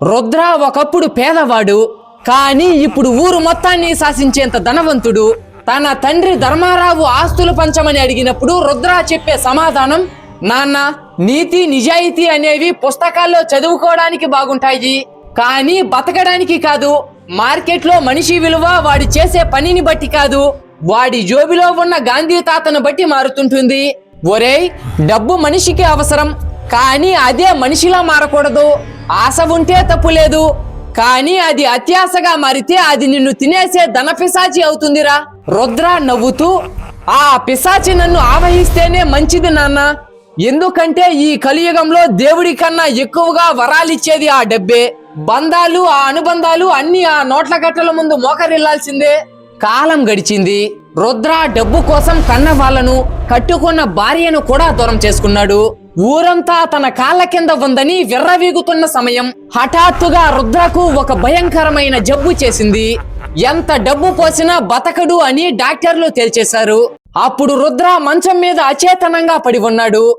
రుద్ర ఒకప్పుడు పేదవాడు కానీ ఇప్పుడు ఊరు మొత్తాన్ని శాసించేంత ధనవంతుడు. తన తండ్రి ధర్మారావు ఆస్తులు పంచమని అడిగినప్పుడు రుద్ర చెప్పే సమాధానం నాన్న నీతి నిజాయితీ అనేవి పుస్తకాల్లో చదువుకోవడానికి బాగుంటాయి కానీ బతకడానికి కాదు. మార్కెట్లో మనిషి విలువ వాడి చేసే పనిని బట్టి కాదు. వాడి జోబిలో ఉన్న గాంధీ తాతను బట్టి మారుతుంటుంది. ఒరేయ్ డబ్బు మనిషికి అవసరం కానీ అదే మనిషిలా మారకూడదు. ఆశ ఉంటే తప్పు లేదు కానీ అది అత్యాశగా మారితే అది నిన్ను తినేసే ధన పిశాచి అవుతుందిరా. రుద్ర నవ్వుతూ ఆ పిశాచి నన్ను ఆవహిస్తేనే మంచిది నాన్న. ఎందుకంటే ఈ కలియుగంలో దేవుడి కన్నా ఎక్కువగా వరాలిచ్చేది ఆ డబ్బే. బంధాలు ఆ అనుబంధాలు అన్ని ఆ నోట్ల గట్టల ముందు మోకరిల్లాల్సిందే. కాలం గడిచింది. రుద్ర డబ్బు కోసం కన్న వాళ్ళను కట్టుకున్న భార్యను కూడా దూరం చేసుకున్నాడు. ఊరంతా తన కాళ్ళ కింద ఉందని విర్రవీగుతున్న సమయం హఠాత్తుగా రుద్రకు ఒక భయంకరమైన జబ్బు చేసింది. ఎంత డబ్బు పోసినా బతకడు అని డాక్టర్లు తేల్చేశారు. అప్పుడు రుద్ర మంచం మీద అచేతనంగా పడి ఉన్నాడు.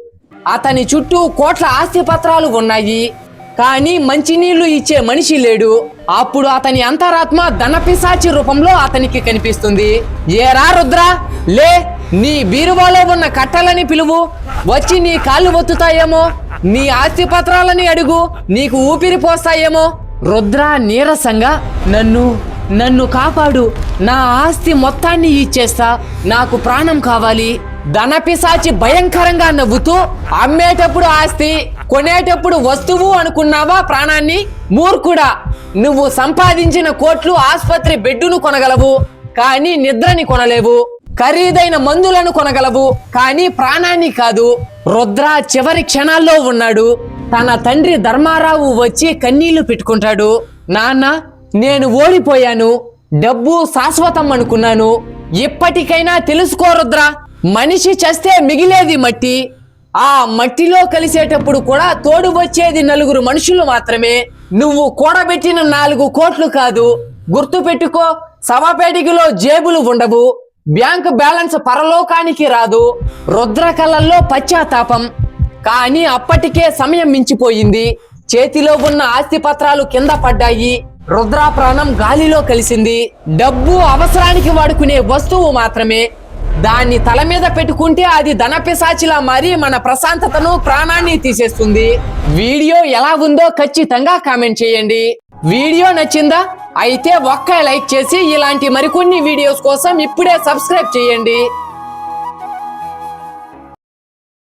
అతని చుట్టూ కోట్ల ఆస్తి పత్రాలు ఉన్నాయి. కానీ మంచినీళ్ళు ఇచ్చే మనిషి లేడు. అప్పుడు అతని అంతరాత్మ ధనపిశాచి రూపంలో అతనికి కనిపిస్తుంది. ఏరా రుద్ర లే నీ బీరువాలో ఉన్న కట్టలని పిలువు. వచ్చి నీ కాళ్ళు ఒత్తుతాయేమో నీ ఆస్తి పత్రాలని అడుగు నీకు ఊపిరి పోస్తాయేమో. రుద్ర నీరసంగా నన్ను నన్ను కాపాడు. నా ఆస్తి మొత్తాన్ని ఇచ్చేస్తా. నాకు ప్రాణం కావాలి. ధనపిశాచి భయంకరంగా నవ్వుతూ అమ్మేటప్పుడు ఆస్తి కొనేటప్పుడు వస్తువు అనుకున్నావా? ప్రాణాన్ని? మూర్ఖుడా నువ్వు సంపాదించిన కోట్లు ఆసుపత్రి బెడ్డును కొనగలవు కానీ నిద్రని కొనలేవు. ఖరీదైన మందులను కొనగలవు కానీ ప్రాణాన్ని కాదు. రుద్ర చివరి క్షణాల్లో ఉన్నాడు. తన తండ్రి ధర్మారావు వచ్చి కన్నీళ్ళు పెట్టుకుంటాడు. నాన్న నేను ఓడిపోయాను. డబ్బు శాశ్వతం అనుకున్నాను. ఇప్పటికైనా తెలుసుకో రుద్ర. మనిషి చస్తే మిగిలేది మట్టి. ఆ మట్టిలో కలిసేటప్పుడు కూడా తోడు వచ్చేది నలుగురు మనుషులు మాత్రమే. నువ్వు కూడబెట్టిన నాలుగు కోట్లు కాదు గుర్తు పెట్టుకో శవపేటికలో జేబులు ఉండవు బ్యాంక్ బ్యాలెన్స్ పరలోకానికి రాదు రుద్ర పశ్చాత్తాపం. కానీ అప్పటికే సమయం మించిపోయింది. చేతిలో ఉన్న ఆస్తి పత్రాలు కింద పడ్డాయి రుద్రా ప్రాణం గాలిలో కలిసింది. డబ్బు అవసరానికి వాడుకునే వస్తువు మాత్రమే. దాన్ని తల మీద పెట్టుకుంటే అది ధనపిశాచిలా మారి మన ప్రశాంతతను ప్రాణాన్ని తీసేస్తుంది. వీడియో ఎలా ఉందో ఖచ్చితంగా కామెంట్ చేయండి. వీడియో నచ్చిందా? అయితే ఒక్క లైక్ చేసి ఇలాంటి మరికొన్ని వీడియోస్ కోసం ఇప్పుడే సబ్స్క్రైబ్ చేయండి.